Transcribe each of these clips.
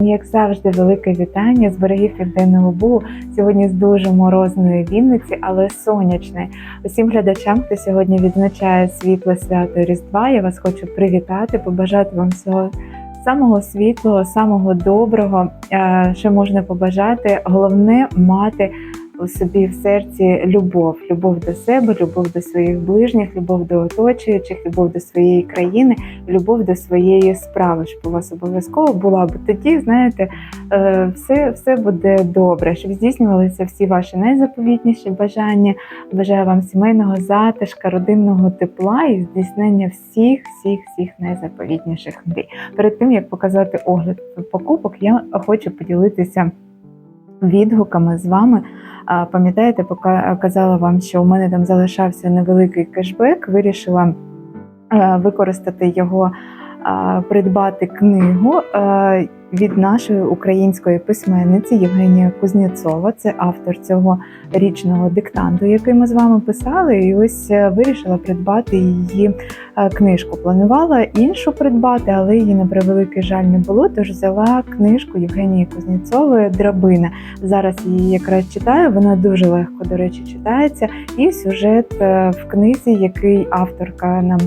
Як завжди, велике вітання з берегів Південного Бугу. Сьогодні з дуже морозної Вінниці, але сонячне. Усім глядачам, хто сьогодні відзначає світле свято Різдва, я вас хочу привітати, побажати вам всього самого світлого, самого доброго, е, що можна побажати. Головне мати у собі в серці любов, любов до себе, любов до своїх ближніх, любов до оточуючих, любов до своєї країни, любов до своєї справи, щоб у вас обов'язково була, бо тоді, знаєте, е, все, все буде добре, щоб здійснювалися всі ваші найзаповітніші бажання. Бажаю вам сімейного затишка, родинного тепла і здійснення всіх, всіх, всіх найзаповітніших мрій. Перед тим як показати огляд покупок, я хочу поділитися відгуками з вами. Пам'ятаєте, поки казала вам, що у мене там залишався невеликий кешбек, вирішила використати його, придбати книгу е, від нашої української письменниці Євгенія Кузнєцова. Це автор цього річного диктанту, який ми з вами писали. І ось е, вирішила придбати її е, книжку. Планувала іншу придбати, але її на превеликий жаль не було. Тож взяла книжку Євгенії Кузнєцової Драбина. Зараз її якраз читаю. Вона дуже легко, до речі, читається. І сюжет в книзі, який авторка нам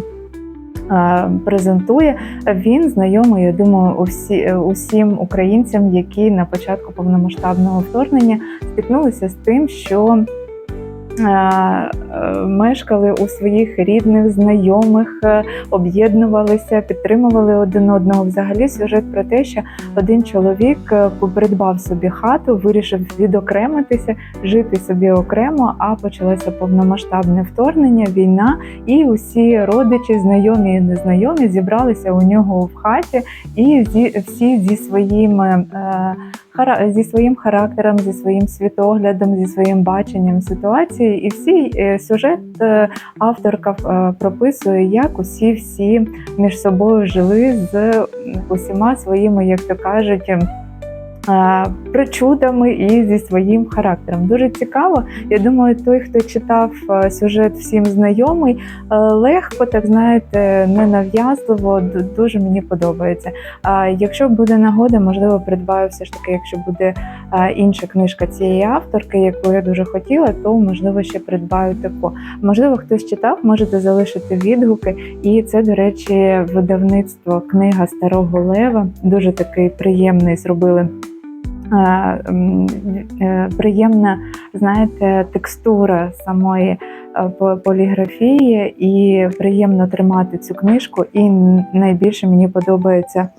презентує, він знайомий, я думаю, усі, усім українцям, які на початку повномасштабного вторгнення стикнулися з тим, що мешкали у своїх рідних, знайомих, е, об'єднувалися, підтримували один одного. Взагалі сюжет про те, що один чоловік е, придбав собі хату, вирішив відокремитися, жити собі окремо, а почалося повномасштабне вторгнення, війна, і усі родичі, знайомі і незнайомі зібралися у нього в хаті, і всі зі своїми. Зі своїм характером, зі своїм світоглядом, зі своїм баченням ситуації, і всі е, сюжет е, авторка е, прописує, як усі всі між собою жили з усіма своїми, як то кажуть. Е, Причудами і зі своїм характером дуже цікаво. Я думаю, той, хто читав е, сюжет всім знайомий, е, легко, так знаєте, ненав'язливо, дуже мені подобається. А якщо буде нагода, можливо, придбаю все ж таки, якщо буде інша книжка цієї авторки, яку я дуже хотіла, то можливо ще придбаю таку. Можливо, хтось читав, можете залишити відгуки. І це, до речі, видавництво книга Старого Лева. Дуже такий приємний зробили. М, е, Приємна, знаєте, текстура самої е, поліграфії, і приємно тримати цю книжку. І найбільше мені подобається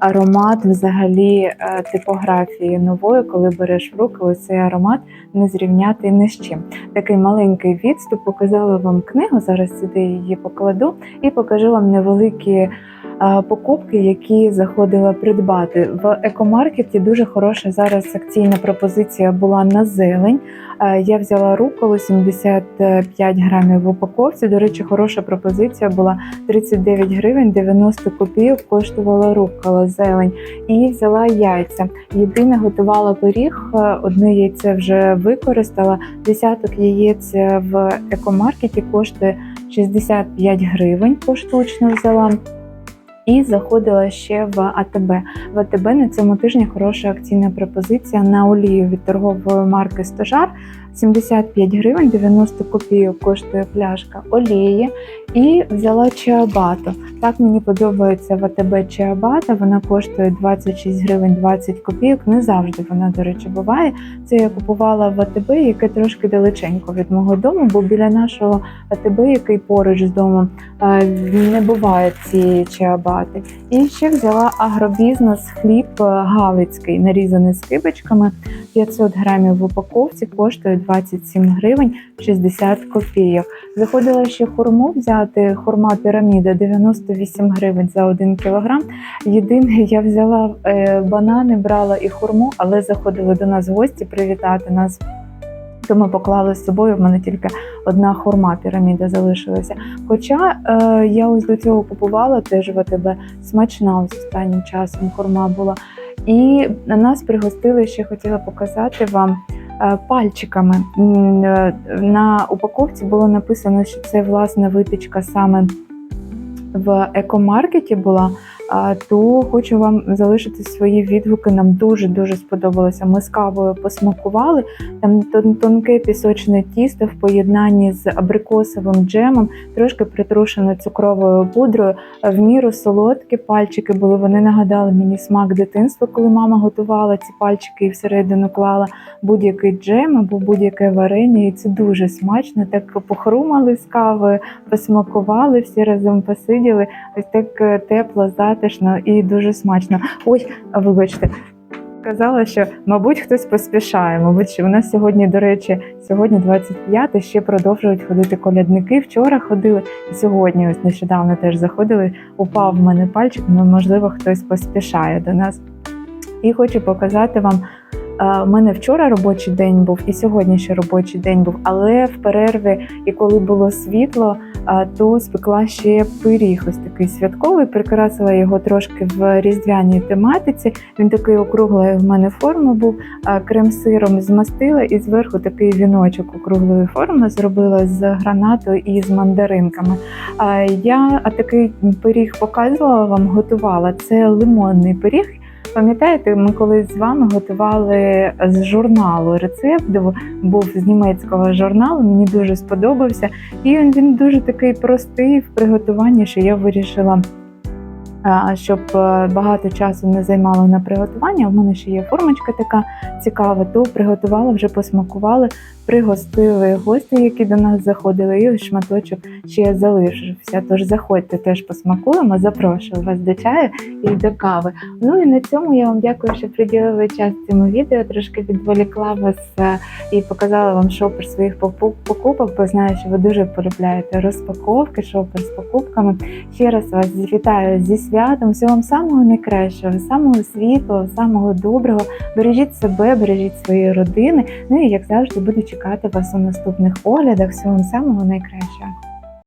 аромат взагалі е, типографії нової, коли береш в руки ось цей аромат не зрівняти ні з чим. Такий маленький відступ. Показала вам книгу. Зараз сюди її покладу і покажу вам невеликі. Е, Покупки, які заходила придбати в екомаркеті, дуже хороша зараз акційна пропозиція була на зелень. Е, Я взяла руколу 75 грамів в упаковці. До речі, хороша пропозиція була 39 гривень 90 копійок коштувала рукола зелень. І взяла яйця. Єдине готувала пиріг, е, одне яйце вже використала. Десяток яєць в екомаркеті коштує 65 гривень поштучно взяла. І заходила ще в АТБ. В АТБ на цьому тижні хороша акційна пропозиція на олію від торгової марки Стожар. 75 гривень 90 копійок коштує пляшка олії. І взяла чиабату. Так мені подобається в АТБ чиабата. Вона коштує 26 гривень 20 копійок. Не завжди вона, до речі, буває. Це я купувала в АТБ, яке трошки далеченько від мого дому, бо біля нашого АТБ, який поруч з домом, не буває цієї чиабати. І ще взяла агробізнес хліб е, галицький, нарізаний скибочками. 500 грамів в упаковці коштує 27 гривень 60 копійок. Заходила ще хурму взяти, хурма піраміда 98 гривень за 1 кілограм. Єдине, я взяла е, банани, брала і хурму, але заходили до нас гості привітати нас. То ми поклали з собою. В мене тільки одна хурма піраміда залишилася. Хоча е, я ось до цього купувала теж в АТБ смачна ось останнім часом хурма була. І нас пригостили, ще хотіла показати вам пальчиками. Е, На упаковці було написано, що це власне витичка саме в екомаркеті була. То хочу вам залишити свої відгуки. Нам дуже дуже сподобалося. Ми з кавою посмакували. Там тонке пісочне тісто в поєднанні з абрикосовим джемом, трошки притрушено цукровою пудрою. В міру солодкі пальчики були. Вони нагадали мені смак дитинства, коли мама готувала ці пальчики і всередину клала будь-який джем або будь-яке варення. І це дуже смачно. Так похрумали з кавою, посмакували, всі разом посиділи. Ось так е, тепло, затишно і дуже смачно. Ой, вибачте. Казала, що мабуть хтось поспішає. Мабуть, що у нас сьогодні, до речі, сьогодні 25, ще продовжують ходити колядники. Вчора ходили і сьогодні, ось нещодавно теж заходили. Упав в мене пальчик. ну, можливо, хтось поспішає до нас. І хочу показати вам. У мене вчора робочий день був, і сьогодні ще робочий день був. Але в перерві, і коли було світло, то спекла ще пиріг, ось такий святковий. Прикрасила його трошки в різдвяній тематиці. Він такий округлої в мене форми був. Крем-сиром змастила і зверху такий віночок округлої форми зробила з гранатою і з мандаринками. Я такий пиріг показувала вам, готувала. Це лимонний пиріг. Пам'ятаєте, ми колись з вами готували з журналу рецепт, був з німецького журналу. Мені дуже сподобався. І він, дуже такий простий в приготуванні, що я вирішила, щоб е, багато часу не займало на приготування. У мене ще є формочка така цікава, то приготувала, вже посмакували, пригостили гості, які до нас заходили, і ось шматочок ще залишився. Тож заходьте, теж посмакуємо, запрошую вас до чаю і до кави. Ну і на цьому я вам дякую, що приділили час цьому відео. Трошки відволікла вас е, і показала вам шопер своїх покупок, бо знаю, що ви дуже полюбляєте розпаковки, шопер з покупками. Ще раз вас вітаю зі святом. Всього вам самого найкращого, самого світлого, самого доброго. Бережіть себе, бережіть свої родини. Ну і як завжди буду чекати вас у наступних оглядах. Всього вам самого найкращого.